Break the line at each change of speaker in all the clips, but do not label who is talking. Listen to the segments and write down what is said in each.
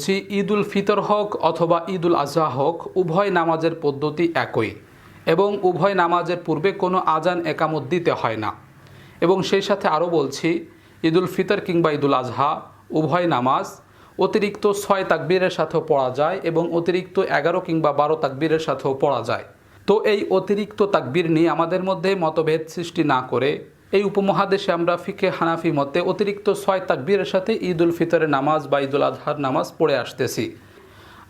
বলছি ঈদ উল ফিতর হোক অথবা ঈদ উল আজহা হোক, উভয় নামাজের পদ্ধতি একই এবং উভয় নামাজের পূর্বে কোনো আজান একামত দিতে হয় না। এবং সেই সাথে আরও বলছি ঈদ উল ফিতর কিংবা ঈদ উল আজহা, উভয় নামাজ অতিরিক্ত ছয় তাকবীরের সাথেও পড়া যায় এবং অতিরিক্ত এগারো কিংবা বারো তাকবীরের সাথেও পড়া যায়। তো এই অতিরিক্ত তাকবীর নিয়ে আমাদের মধ্যে মতভেদ সৃষ্টি না করে এই উপমহাদেশে আমরা ফিকে হানাফি মতে অতিরিক্ত ছয় তাকবীরের সাথে ঈদ উল ফিতরের নামাজ বা ঈদ উল আজহার নামাজ পড়ে আসতেছি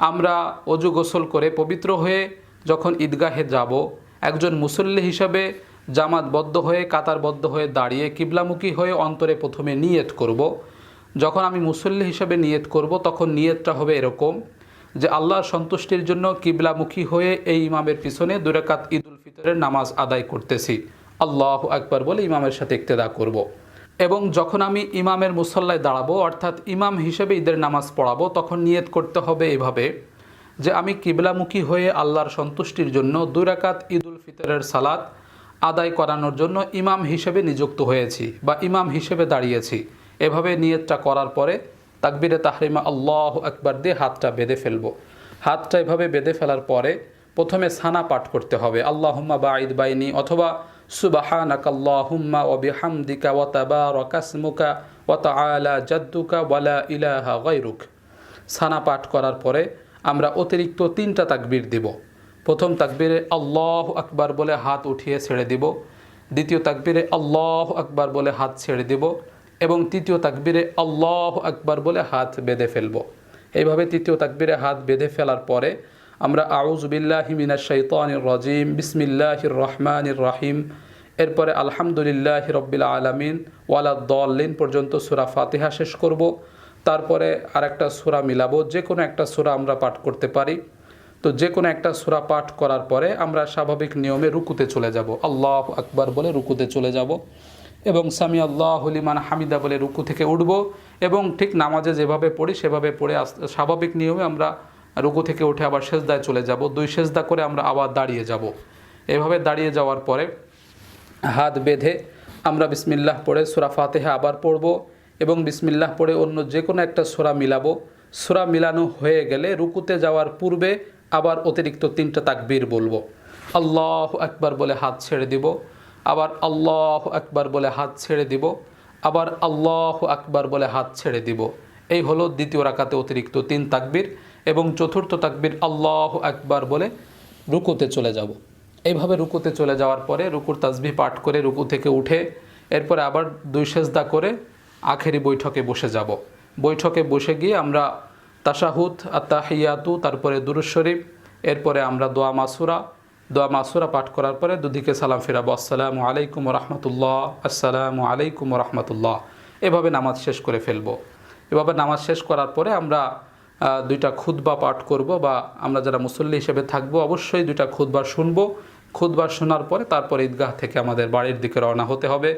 আমরা অজু গোসল করে পবিত্র হয়ে যখন ঈদগাহে যাব, একজন মুসল্লি হিসাবে জামাতবদ্ধ হয়ে, কাতারবদ্ধ হয়ে দাঁড়িয়ে কিবলামুখী হয়ে অন্তরে প্রথমে নিয়ত করব। যখন আমি মুসল্লি হিসাবে নিয়ত করব, তখন নিয়তটা হবে এরকম যে আল্লাহর সন্তুষ্টির জন্য কিবলামুখী হয়ে এই ইমামের পিছনে দুরাকাত ঈদ উল ফিতরের নামাজ আদায় করতেছি আল্লাহ আকবার বলে ইমামের সাথে ইক্তেদা করব। এবং যখন আমি ইমামের মুসল্লায় দাঁড়াবো, অর্থাৎ ইমাম হিসেবে ঈদের নামাজ পড়াবো, তখন নিয়ত করতে হবে এভাবে যে আমি কিবলামুখী হয়ে আল্লাহর সন্তুষ্টির জন্য দুই রাকাত ঈদ উল ফিতরের সালাত আদায় করানোর জন্য ইমাম হিসেবে নিযুক্ত হয়েছি বা ইমাম হিসেবে দাঁড়িয়েছি। এভাবে নিয়তটা করার পরে তাকবিরে তাহরিমা আল্লাহ আকবার দিয়ে হাতটা বেঁধে ফেলব। হাতটা এভাবে বেঁধে ফেলার পরে প্রথমে সানা পাঠ করতে হবে। আল্লাহুম্মা বাঈদ বাইনি অথবা বিহামদিকা ওয়া তাবারাকা ইসমুকা ওয়া তাআলা জাদ্দুকা ওয়ালা ইলাহা গায়রুক। সানা পাঠ করার পরে আমরা অতিরিক্ত তিনটা তাকবীর দিব। প্রথম তাকবীরে আল্লাহ আকবার বলে হাত উঠিয়ে ছেড়ে দিব। দ্বিতীয় তাকবীরে আল্লাহ আকবার বলে হাত ছেড়ে দিব এবং তৃতীয় তাকবীরে আল্লাহ আকবার বলে হাত বেঁধে ফেলব। এইভাবে তৃতীয় তাকবীরে হাত বেঁধে ফেলার পরে আমরা আউজবিল্লাহি মিনাশ শাইতানির রাজিম, বিসমিল্লাহির রহমানির রাহিম। এরপরে আলহামদুলিল্লাহ রব্বিল আলামিন, ওয়ালা দলিন পর্যন্ত সুরা ফাতিহা শেষ করব। তারপরে আরেকটা সুরা মিলাবো যে কোনো একটা সুরা আমরা পাঠ করতে পারি। তো যে কোনো একটা সুরা পাঠ করার পরে আমরা স্বাভাবিক নিয়মে রুকুতে চলে যাব। আল্লাহ আকবার বলে রুকুতে চলে যাব। এবং সামি আল্লাহ হলিমান হামিদা বলে রুকু থেকে উঠব। এবং ঠিক নামাজে যেভাবে পড়ি, সেভাবে পড়ে স্বাভাবিক নিয়মে আমরা রুকু থেকে উঠে আবার সেজদায় চলে যাব। দুই সেজদা করে আমরা আবার দাঁড়িয়ে যাব। এভাবে দাঁড়িয়ে যাওয়ার পরে হাত বেঁধে আমরা বিসমিল্লাহ পড়ে সুরা ফাতেহা আবার পড়ব এবং বিসমিল্লাহ পড়ে অন্য যে কোনো একটা সুরা মিলাবো। সুরা মিলানো হয়ে গেলে রুকুতে যাওয়ার পূর্বে আবার অতিরিক্ত তিনটা তাকবীর বলব। আল্লাহ একবার বলে হাত ছেড়ে দিব। আবার আল্লাহ একবার বলে হাত ছেড়ে দিব। আবার আল্লাহ আকবার বলে হাত ছেড়ে দিব। এই হলো দ্বিতীয় রাকাতে অতিরিক্ত তিন তাকবীর। এবং চতুর্থ তাকবির আল্লাহ আকবার বলে রুকুতে চলে যাব। এইভাবে রুকুতে চলে যাওয়ার পরে রুকুর তাসবি পাঠ করে রুকু থেকে উঠে এরপরে আবার দুই সেজদা করে আখেরি বৈঠকে বসে যাব। বৈঠকে বসে গিয়ে আমরা তাশাহুদ আত্মাহিয়াতু তারপরে দুরুজ শরীফ, এরপরে আমরা দোয়া মাসুরা। দোয়া মাসুরা পাঠ করার পরে দুদিকে সালাম ফিরাবো। আসসালামু আলাইকুম রহমতুল্লাহ, আসসালামু আলাইকুম রহমতুল্লাহ। এভাবে নামাজ শেষ করে ফেলব। এভাবে নামাজ শেষ করার পরে আমরা দুইটা খুতবা পাঠ করব বা আমরা যারা মুসল্লি হিসেবে থাকব অবশ্যই দুইটা খুতবা শুনব। খুতবা শোনার পরে তারপর ঈদগাহ থেকে আমাদের বাড়ির দিকে রওনা হতে হবে।